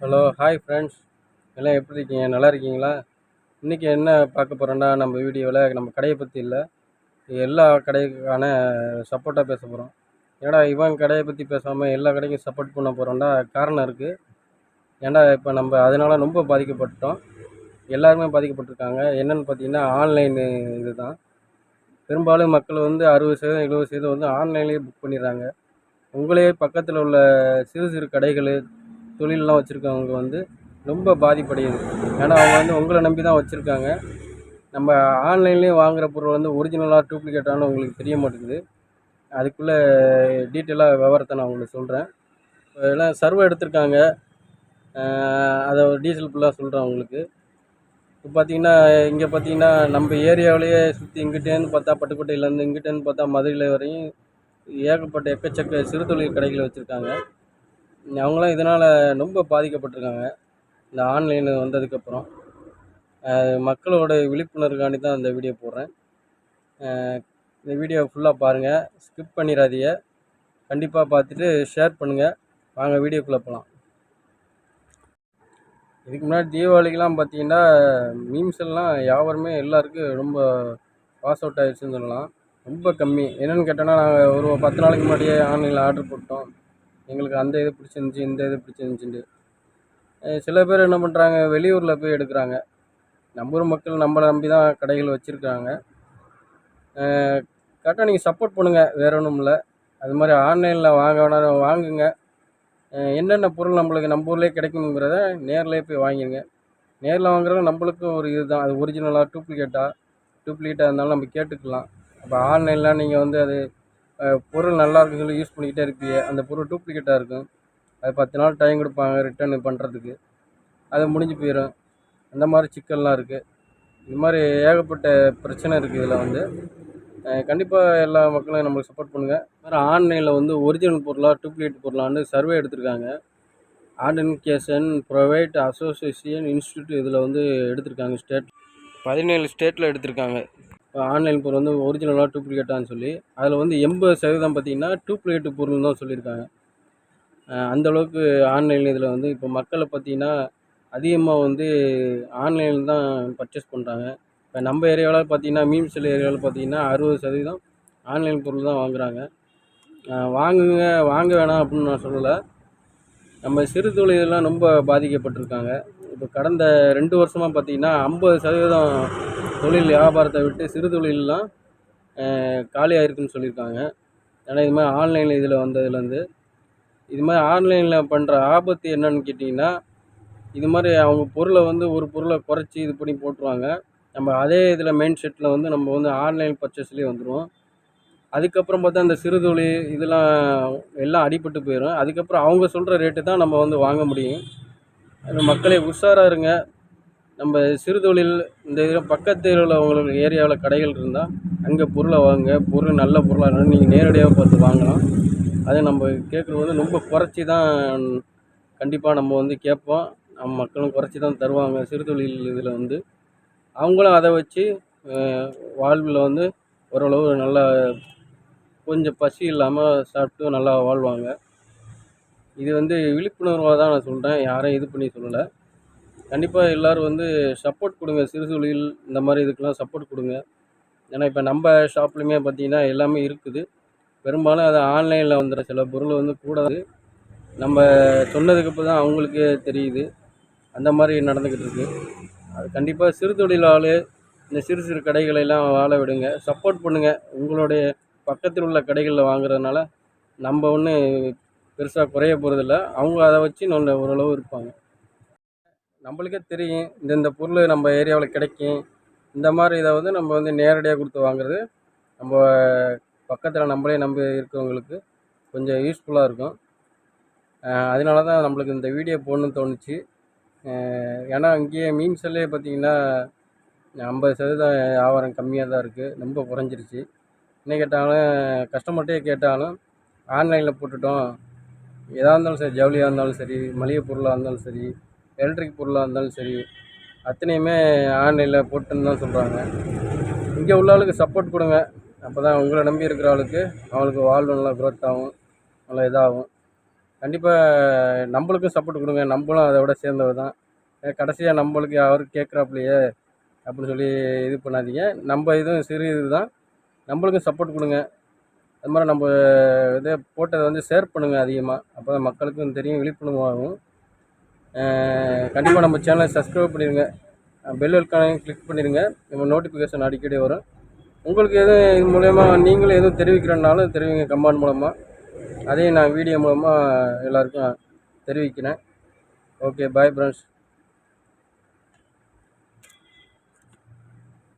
Hello hi friends எல்லாம் எப்படி இருக்கீங்க? நல்லா இருக்கீங்களா? இன்றைக்கி என்ன பார்க்க போகிறோன்னா நம்ம வீடியோவில் நம்ம கடையை பற்றி இல்லை. எல்லா கடைக்கான சப்போர்ட்டாக பேச போகிறோம் ஏன்னா இவன் கடையை பற்றி பேசாமல் எல்லா கடைக்கும் சப்போர்ட் பண்ண போகிறோன்னா காரணம் இருக்குது ஏன்னா இப்போ நம்ம அதனால் ரொம்ப பாதிக்கப்பட்டோம். எல்லாருமே பாதிக்கப்பட்டிருக்காங்க. என்னென்னு பார்த்தீங்கன்னா ஆன்லைன் இது தான் பெரும்பாலும் மக்கள் வந்து அறுபது சதவீதம் எழுபது சதவீதம் வந்து ஆன்லைன்லேயே புக் பண்ணிடுறாங்க. உங்களே பக்கத்தில் உள்ள சிறு சிறு கடைகள் தொழிலெலாம் வச்சுருக்கவங்க வந்து ரொம்ப பாதிப்படையுது. ஏன்னா அவங்க வந்து உங்களை நம்பி தான் வச்சுருக்காங்க. நம்ம ஆன்லைன்லேயே வாங்குகிற பொருள் வந்து ஒரிஜினலாக டூப்ளிகேட்டானு உங்களுக்கு தெரிய மாட்டேங்குது. அதுக்குள்ளே டீட்டெயிலாக விவரத்தை நான் உங்களுக்கு சொல்கிறேன் எல்லாம் சர்வே எடுத்திருக்காங்க. அதை டீசல் ஃபுல்லாக சொல்கிறேன் உங்களுக்கு. இப்போ பார்த்தீங்கன்னா இங்கே பார்த்தீங்கன்னா நம்ம ஏரியாவிலேயே சுற்றி இங்கிட்டேருந்து பார்த்தா பட்டுக்கோட்டையிலேருந்து இங்கிட்டேருந்து பார்த்தா மதுரையில் வரையும் ஏகப்பட்ட எக்கச்சக்க சிறு தொழில் கடைகள் வச்சுருக்காங்க. அவங்களாம் இதனால் ரொம்ப பாதிக்கப்பட்டிருக்காங்க. இந்த ஆன்லைனு வந்ததுக்கப்புறம் மக்களோட விழிப்புணர்வுக்காண்டி தான் இந்த வீடியோ போடுறேன். இந்த வீடியோ ஃபுல்லாக பாருங்கள் ஸ்கிப் பண்ணிடாதீங்க கண்டிப்பாக பார்த்துட்டு ஷேர் பண்ணுங்கள் வாங்க வீடியோக்குள்ளே போகலாம் இதுக்கு முன்னாடி தீபாவளிக்கெலாம் பார்த்தீங்கன்னா மீம்ஸ் எல்லாம் வியாபாரமே எல்லாருக்கும் ரொம்ப பாஸ் அவுட் ஆகிடுச்சுன்னு சொல்லலாம். ரொம்ப கம்மி. என்னென்னு கேட்டோன்னா நாங்கள் ஒரு பத்து நாளைக்கு முன்னாடியே ஆன்லைனில் ஆர்டர் போட்டோம். எங்களுக்கு அந்த இது பிடிச்சிருந்துச்சி இந்த இது பிடிச்சிருந்துச்சின்ட்டு. சில பேர் என்ன பண்ணுறாங்க வெளியூரில் போய் எடுக்கிறாங்க. நம்ம ஊர் மக்கள் நம்மளை நம்பி தான் கடைகள் வச்சுருக்காங்க. கரெக்டாக நீங்கள் சப்போர்ட் பண்ணுங்கள் வேறு ஒன்றும் இல்லை. அது மாதிரி ஆன்லைனில் வாங்க வேணாலும் வாங்குங்க. என்னென்ன பொருள் நம்மளுக்கு நம்ம ஊர்லேயே கிடைக்குங்கிறத நேரில் போய் வாங்கிடுங்க நேரில் வாங்குறது நம்மளுக்கும் ஒரு இது தான் அது ஒரிஜினலாக டூப்ளிகேட்டாக டூப்ளிகேட்டாக இருந்தாலும் நம்ம கேட்டுக்கலாம். அப்போ ஆன்லைனில் நீங்கள் வந்து அது பொருள் நல்லா இருக்குன்னு சொல்லி யூஸ் பண்ணிக்கிட்டே இருப்பீங்க அந்த பொருள் டூப்ளிகேட்டாக இருக்கும். அது பத்து நாள் டைம் கொடுப்பாங்க ரிட்டர்னு பண்ணுறதுக்கு அது முடிஞ்சு போயிடும் அந்த மாதிரி சிக்கல்லாம் இருக்குது இது மாதிரி ஏகப்பட்ட பிரச்சனை இருக்குது இதில் வந்து. கண்டிப்பாக எல்லா மக்களும் நம்மளுக்கு சப்போர்ட் பண்ணுங்கள் வேறு ஆன்லைனில் வந்து ஒரிஜினல் பொருளாக டூப்ளிகேட் பொருளான்னு சர்வே எடுத்திருக்காங்க. ஆர்டனிகேஷன் ப்ரைவேட் அசோசியேஷன் இன்ஸ்டியூட் இதில் வந்து எடுத்திருக்காங்க ஸ்டேட் பதினேழு ஸ்டேட்டில் எடுத்திருக்காங்க. ஆன்லைன் பொருள் வந்து ஒரிஜினலாக டூப்ளிகேட்டான்னு சொல்லி அதில் வந்து எண்பது சதவீதம் பார்த்திங்கன்னா டூப்ளிகேட் பொருள் தான் சொல்லியிருக்காங்க. அந்தளவுக்கு ஆன்லைன் இதில் வந்து இப்போ மக்களை பார்த்திங்கன்னா அதிகமாக வந்து ஆன்லைனில் தான் பர்ச்சேஸ் பண்ணுறாங்க இப்போ நம்ம ஏரியாவில் பார்த்திங்கன்னா மீம்சல் ஏரியாவில் பார்த்திங்கன்னா அறுபது சதவீதம் ஆன்லைன் பொருள் தான் வாங்குகிறாங்க வாங்குங்க வாங்க வேணாம் அப்படின்னு நான் சொல்லலை. நம்ம சிறு தொழிலெலாம் ரொம்ப பாதிக்கப்பட்டிருக்காங்க. இப்போ கடந்த ரெண்டு வருஷமாக பார்த்திங்கன்னா ஐம்பது சதவீதம் தொழில் வியாபாரத்தை விட்டு சிறு தொழில்லாம் காலியாக இருக்குதுன்னு சொல்லியிருக்காங்க. ஏன்னா இது மாதிரி ஆன்லைனில் இதில் வந்ததுலேருந்து இது மாதிரி ஆன்லைனில் பண்ணுற ஆபத்து என்னன்னு கேட்டிங்கன்னா இது மாதிரி அவங்க பொருளை வந்து ஒரு பொருளை குறைச்சி இது பண்ணி போட்டுருவாங்க. நம்ம அதே இதில் மெயின் செட்டில் வந்து நம்ம வந்து ஆன்லைன் பர்ச்சேஸ்லேயே வந்துடுவோம் அதுக்கப்புறம் பார்த்தா இந்த சிறு தொழில் இதெல்லாம் எல்லாம் அடிபட்டு போயிடும் அதுக்கப்புறம் அவங்க சொல்கிற ரேட்டு தான் நம்ம வந்து வாங்க முடியும். மக்களே உஷாராக இருங்க. நம்ம சிறு தொழில் இந்த இதில் பக்கத்தில் உள்ள உங்களுக்கு ஏரியாவில் கடைகள் இருந்தால் அங்கே பொருளை வாங்க பொருள் நல்ல பொருளாக இருந்தாலும் நீங்கள் நேரடியாக பார்த்து வாங்கலாம். அதை நம்ம கேட்குறது வந்து ரொம்ப குறைச்சி தான் கண்டிப்பாக நம்ம வந்து கேட்போம். நம்ம மக்களும் குறைச்சி தான் தருவாங்க. சிறு தொழில் இதில் வந்து அவங்களும் அதை வச்சு வாழ்வில் வந்து ஓரளவு நல்லா கொஞ்சம் பசி இல்லாமல் சாப்பிட்டு நல்லா வாழ்வாங்க. இது வந்து விழிப்புணர்வாக தான் நான் சொல்கிறேன் யாரையும் இது பண்ணி சொல்லலை. கண்டிப்பாக எல்லோரும் வந்து சப்போர்ட் கொடுங்க. சிறு தொழில் இந்த மாதிரி இதுக்கெலாம் சப்போர்ட் கொடுங்க. ஏன்னா இப்போ நம்ம ஷாப்லையுமே பார்த்திங்கன்னா எல்லாமே இருக்குது. பெரும்பாலும் அது ஆன்லைனில் வந்துடுற சில பொருள் வந்து கூடாது. நம்ம சொன்னதுக்கு அப்போ தான் அவங்களுக்கு தெரியுது. அந்த மாதிரி நடந்துக்கிட்டு இருக்குது அது கண்டிப்பாக சிறு தொழிலாளு இந்த சிறு சிறு கடைகளெல்லாம் வாழ விடுங்க. சப்போர்ட் பண்ணுங்கள் உங்களுடைய பக்கத்தில் உள்ள கடைகளில் வாங்குறதுனால நம்ம ஒன்றும் பெருசாக குறைய போகிறதில்ல அவங்க அதை வச்சு நல்ல ஓரளவு இருப்பாங்க. நம்மளுக்கே தெரியும். இந்தந்த பொருள் நம்ம ஏரியாவில் கிடைக்கும். இந்த மாதிரி இதை வந்து நம்ம வந்து நேரடியாக கொடுத்து வாங்குறது நம்ம பக்கத்தில் நம்மளே நம்பி இருக்கிறவங்களுக்கு கொஞ்சம் யூஸ்ஃபுல்லாக இருக்கும். அதனால தான் நம்மளுக்கு இந்த வீடியோ போடணுன்னு தோணுச்சு. ஏன்னா இங்கேயே செல்லையே பார்த்தீங்கன்னா ஐம்பது சதவீதம் வியாபாரம் கம்மியாக தான் இருக்குது ரொம்ப குறைஞ்சிருச்சு. என்ன கேட்டாலும் கஸ்டமர்கிட்டே கேட்டாலும் ஆன்லைனில் போட்டுட்டோம். எதாக இருந்தாலும் சரி ஜவுளியாக இருந்தாலும் சரி மளிகை பொருளாக இருந்தாலும் சரி எலக்ட்ரிக் பொருளாக இருந்தாலும் சரி அத்தனையுமே ஆன்லைனில் போட்டுன்னு தான் சொல்கிறாங்க இங்கே உள்ள ஆளுக்கு சப்போர்ட் கொடுங்க. அப்போ தான் உங்களை நம்பி இருக்கிற ஆளுக்கு அவங்களுக்கு வாழ்வு நல்லா க்ரோத் ஆகும் நல்லா இதாகும். கண்டிப்பாக நம்மளுக்கும் சப்போர்ட் கொடுங்க. நம்மளும் அதை விட சேர்ந்தவர் தான் கடைசியாக நம்மளுக்கு அவர் கேட்குறாப்புலையே அப்படின்னு சொல்லி இது பண்ணாதீங்க. நம்ம இதுவும் சிறு இது தான் நம்மளுக்கும் சப்போர்ட் கொடுங்க. அது மாதிரி நம்ம இதை போட்டதை வந்து ஷேர் பண்ணுங்கள் அதிகமாக அப்போ தான் மக்களுக்கும் தெரியும் விழிப்புணர்வு ஆகும். கண்டிப்பாக நம்ம சேனலை சப்ஸ்கிரைப் பண்ணிடுங்க பெல் ஐக்கானையும் கிளிக் பண்ணிடுங்க நம்ம நோட்டிஃபிகேஷன் அடிக்கடி வரும். உங்களுக்கு எதுவும் இது மூலயமா நீங்களும் எதுவும் தெரிவிக்கிறனாலும் தெரிவிங்க கமெண்ட் மூலமாக அதையும் நான் வீடியோ மூலமாக எல்லாருக்கும் தெரிவிக்கிறேன். Okay bye friends